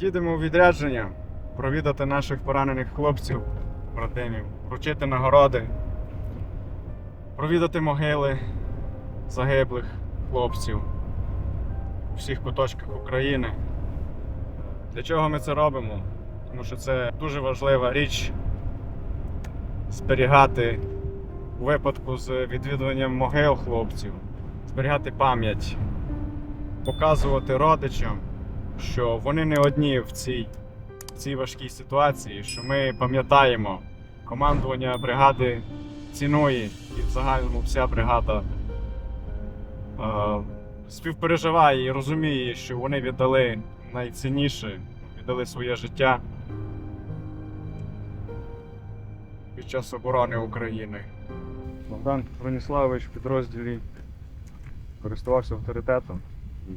Їдемо у відрядження провідати наших поранених хлопців, братимів, вручити нагороди, провідати могили загиблих хлопців у всіх куточках України. Для чого ми це робимо? Тому що це дуже важлива річ зберігати у випадку з відвідуванням могил хлопців, зберігати пам'ять, показувати родичам, що вони не одні в цій, в цій важкій ситуації, що ми пам'ятаємо, командування бригади цінує і в загальному вся бригада е, співпереживає і розуміє, що вони віддали найцінніше, віддали своє життя під час оборони України. Богдан Броніславович в підрозділі користувався авторитетом і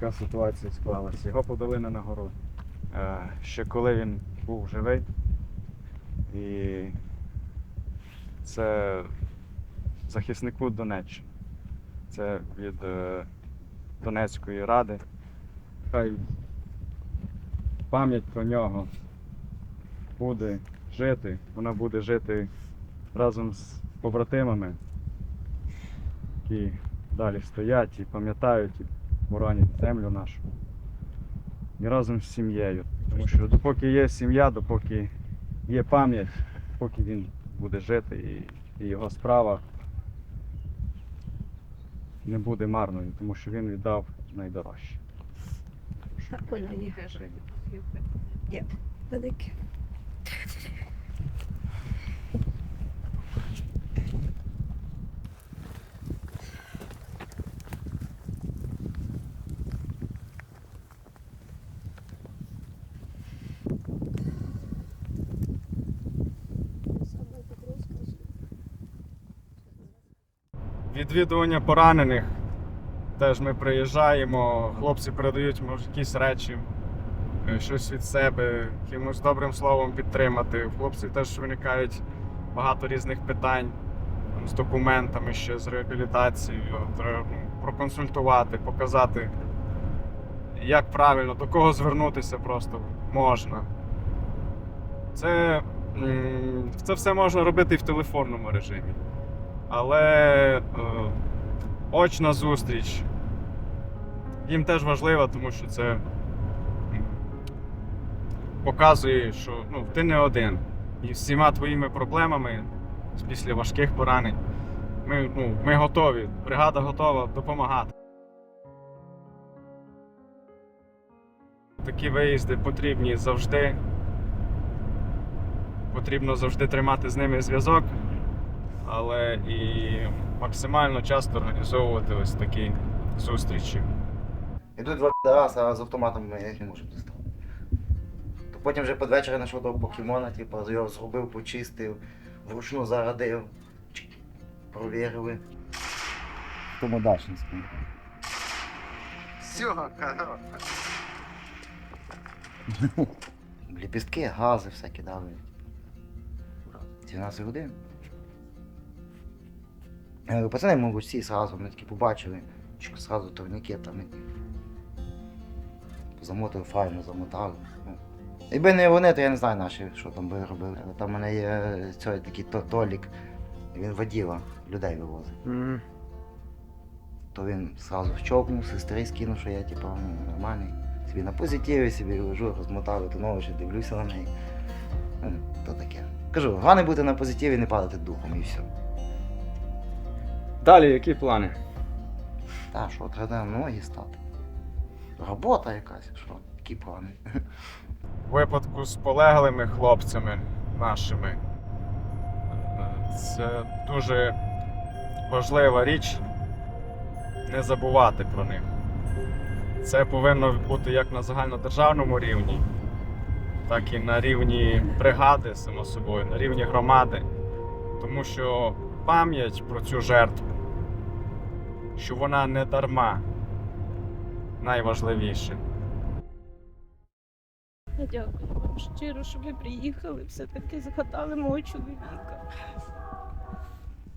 така ситуація склалася. Його подали на нагороду. Е, Ще коли він був живий. І це захиснику Донеччини. Це від е, Донецької ради. Хай пам'ять про нього буде жити, вона буде жити разом з побратимами, які далі стоять і пам'ятають і землю нашу. І разом з сім'єю. Тому що допоки є сім'я, допоки є пам'ять, поки він буде жити і, і його справа не буде марною, тому що він віддав найдорожче. Вона є. Є. Велике. Відвідування поранених. Теж ми приїжджаємо, хлопці передають може, якісь речі, е, щось від себе, якимось добрим словом підтримати. У хлопців теж виникають багато різних питань там, з документами, ще з реабілітацією. Треба ну, проконсультувати, показати, як правильно, до кого звернутися просто можна. Це, це все можна робити і в телефонному режимі. Але е, очна зустріч їм теж важлива, тому що це показує, що ну, ти не один. І всіма твоїми проблемами після важких поранень ми, ну, ми готові. Бригада готова допомагати. Такі виїзди потрібні завжди. Потрібно завжди тримати з ними зв'язок але і максимально часто організовувати ось такі зустрічі. Ідуть два підараси, а з автоматом я їх не можу дістати. То потім вже під знайшов того покемона, типу, його зробив, почистив, вручну зарадив, провірили. Тому далі не спів. Все, хорош. Ліпістки, гази все кидали. 12 годин. Я говорю, пацани, мабуть, всі зразу, ми такі побачили, чик, зразу турнікетами. Замотив файно, замотали. Ну, Якби не вони, то я не знаю наші, що там би робили. Але там в мене є цей такий то- Толік, він воділа, людей вивозить. То він зразу вчокнув, сестри скинув, що я типу, ну, нормальний. Собі на позитиві собі лежу, розмотав нове, ще дивлюся на неї. Ну, то таке. Кажу, головне бути на позитиві, не падати духом і все. Далі які плани? Та, що треба на ноги стати. Робота якась, що, які плани. У випадку з полеглими хлопцями нашими. е, Це дуже важлива річ не забувати про них. Це повинно бути як на загальнодержавному рівні, так і на рівні бригади, само собою, на рівні громади. Тому що пам'ять про цю жертву, що вона не дарма, найважливіше. Я дякую вам щиро, що ви приїхали, все-таки згадали мого чоловіка.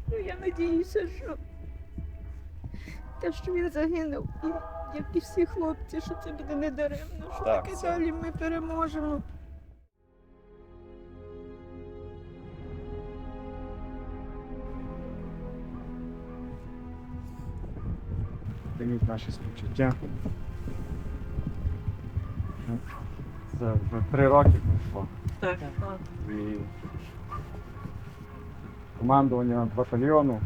Ну, я надіюся, що те, що він загинув, і як і всі хлопці, що це буде не даремно, що Так, таки це- далі ми переможемо. Прийміть наші співчуття. Це вже три роки пройшло. Так, І командування батальйону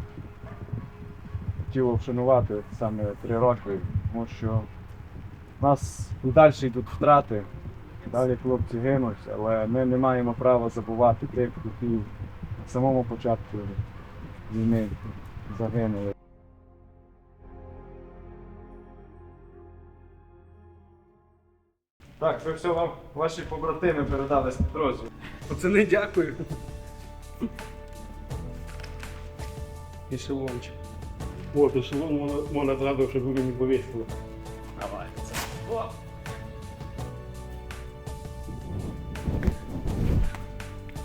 хотіло вшанувати саме три роки, тому що в нас і далі йдуть втрати, далі хлопці гинуть, але ми не маємо права забувати тих, які на самому початку війни загинули. Так, це все вам ваші побратими передали з підрозділу. Пацани, дякую. Ешелончик. От, ешелон можна, можна зразу, щоб ви мені повісили. Давай. О!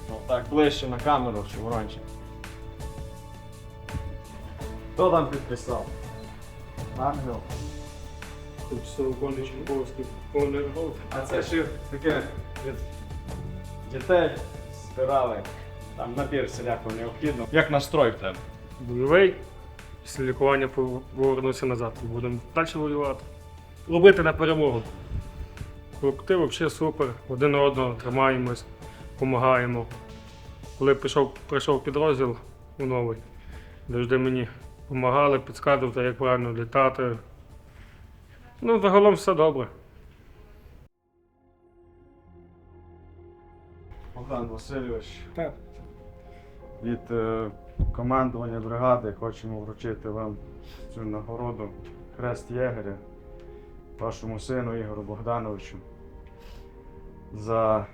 Ну так, ближче на камеру, шеврончик. Хто там підписав? Ангел. Тут все виконуючи обов'язки повної роботи. А це ще таке від дітей збирали. Там набір всілякого необхідно. Як настрой в тебе? Бойовий. Після лікування повернувся назад. Будемо далі воювати. Робити на перемогу. Колектив взагалі супер. Один одного тримаємось, допомагаємо. Коли прийшов, прийшов підрозділ у новий, завжди мені допомагали, підказували, як правильно літати. Ну, загалом все добре. Богдан Васильович. Так. Від е, командування бригади хочемо вручити вам цю нагороду Хрест Єгеря, вашому сину Ігору Богдановичу, за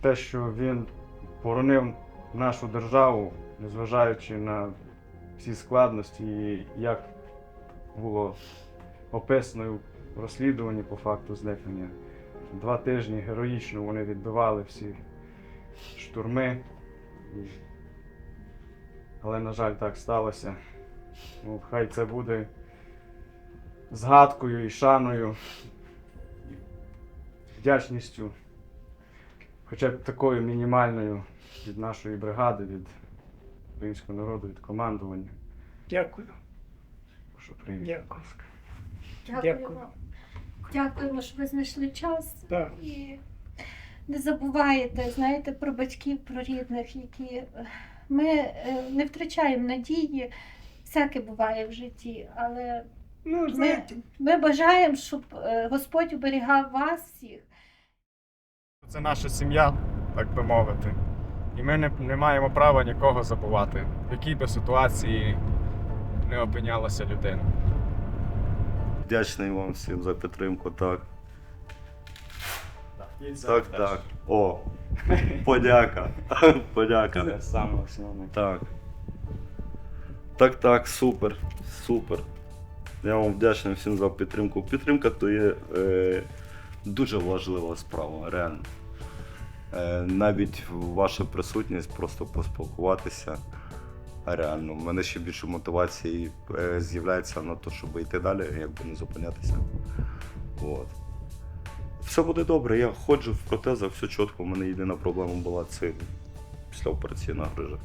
те, що він боронив нашу державу, незважаючи на всі складності, і як було описано в розслідуванні по факту зникнення. Два тижні героїчно вони відбивали всі штурми. Але, на жаль, так сталося. Ну, хай це буде згадкою і шаною, вдячністю, хоча б такою мінімальною від нашої бригади, від українського народу, від командування. Дякую. Прошу прийняти. Дякую. Дякую Дякую. вам. Дякуємо, що ви знайшли час Так. і не забуваєте, знаєте, про батьків, про рідних, які е, ми е, не втрачаємо надії. Всяке буває в житті, але Ну, ми, знаєте, ми бажаємо, щоб е, Господь оберігав вас всіх. Це наша сім'я, так би мовити. І ми не, не маємо права нікого забувати, в якій би ситуації не опинялася людина. Вдячний вам всім за підтримку, так. Так, так. О, подяка. Подяка. Це саме основне. Так. Так, так, супер. Супер. Я вам вдячний всім за підтримку. Підтримка то є е, дуже важлива справа, реально. Е, навіть ваша присутність, просто поспілкуватися. Реально, в мене ще більше мотивації е, з'являється на те, щоб йти далі, якби не зупинятися. От. Все буде добре, я ходжу в протезах, все чітко. У мене єдина проблема була це післяопераційна грижа.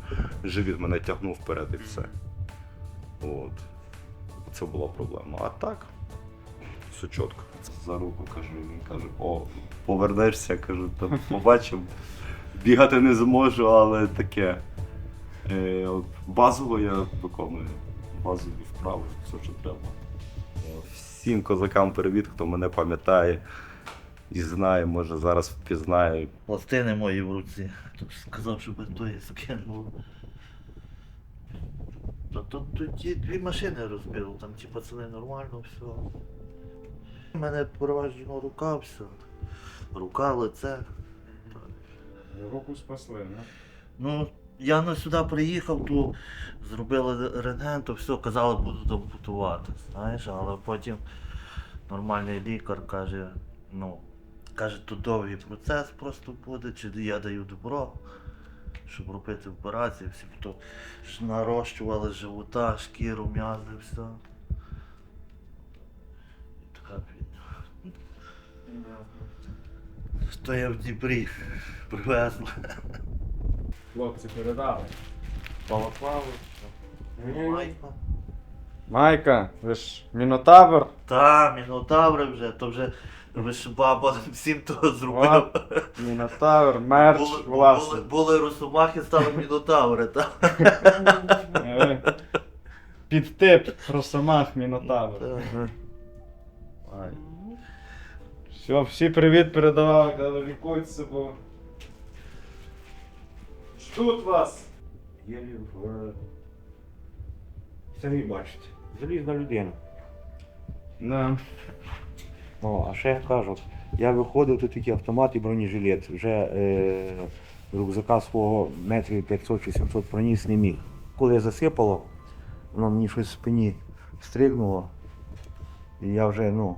Живіт мене тягнув вперед і все. От. Це була проблема. А так, все чітко. За руку кажу, він каже, о, повернешся, кажу, то побачимо. Бігати не зможу, але таке. Е, базово я виконую. Базові вправи, все, що треба. Е, Всім козакам привіт, хто мене пам'ятає і знає, може зараз впізнає. пластини мої в руці. Тут сказав, щоб тої скинув. Та тут тоді дві машини розбив, там ті пацани нормально все. У мене переважно рука, все. Рука, лице. Руку спасли, не? Ну, я на сюди приїхав, то зробили рентген, то все, казали, буду ампутувати, знаєш, але потім нормальний лікар каже, ну, каже, тут довгий процес просто буде, чи я даю добро, щоб робити операцію, всі то нарощували живота, шкіру, м'язи, все. То я в Дніпрі привезли. Хлопці передали. Балаклаву. Майка. Майка, ви ж мінотавр. Та, мінотаври вже, то вже ви ж баба всім то зробив. О, Мінотавр, мерч, Були, власне. були, були росомахи, стали мінотаври, так? Е, Підтип Росомах Мінотавр. Ай. Все, всі привіт передавали, казали, лікуйтеся, бо. Ждуть вас. Є в самі бачите. Залізна людина. Да. О, а ще я кажу, я виходив, тут тільки автомат і бронежилет. Вже е, рюкзака свого метрів 500 чи 700 проніс не міг. Коли засипало, воно мені щось в спині стригнуло. І я вже, ну,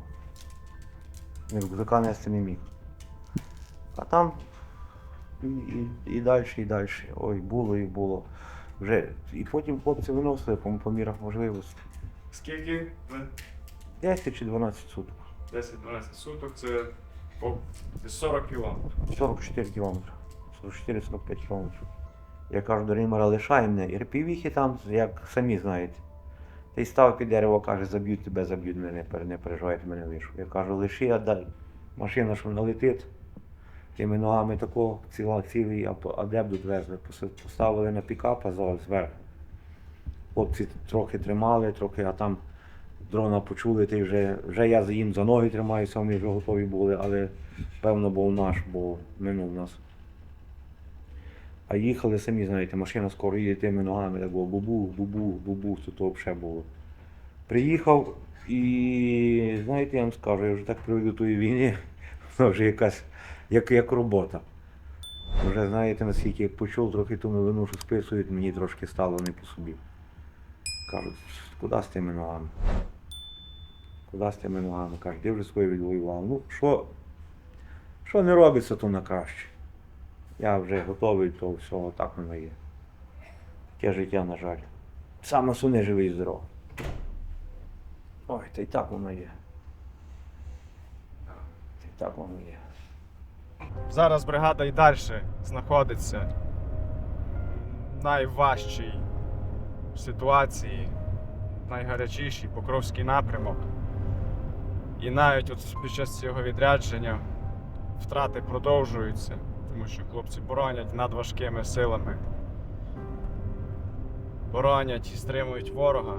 рюкзака нести не міг. А там і, і, далі, і далі. Ой, було і було. Вже. І потім хлопці виносили по, по мірах можливості. Скільки? ви? 10 чи 12 суток. 10-12 суток це по 40 кілометрів. 44 кілометри. 44-45 кілометрів. Я кажу до Рімера, лишай мене. І репівіхи там, як самі знаєте. Та й став під дерево, каже, заб'ють тебе, заб'ють мене, не пер- переживайте мене лишу. Я кажу, лиши, а дай. Машина, що налетить, тими ногами такого ціла, цілий адепт везли. Поси- Поставили на пікап, а зверху. Хлопці трохи тримали, трохи, а там дрона почули, ти вже, вже я їм за ноги тримаюся, вони вже готові були, але певно був наш, бо минув нас. А їхали самі, знаєте, машина скоро їде тими ногами, так було бубу, бубу, бубу, то то взагалі було. Приїхав і, знаєте, я вам скажу, я вже так приведу тої війни, вона вже якась, як, як робота. Вже знаєте, наскільки як почув трохи ту новину, що списують, мені трошки стало не по собі. Кажуть, куди з тими ногами? Куди з тими ногами? Кажуть, де вже відвоював. Ну, що, що не робиться, то на краще. Я вже готовий до всього, так воно є. Таке життя, на жаль. Сам суне живий і здоровий. Ой, та й так воно є. Та й так воно є. Зараз бригада і далі знаходиться в найважчій ситуації, найгарячішій Покровський напрямок. І навіть от під час цього відрядження втрати продовжуються, тому що хлопці боронять надважкими силами. Боронять і стримують ворога.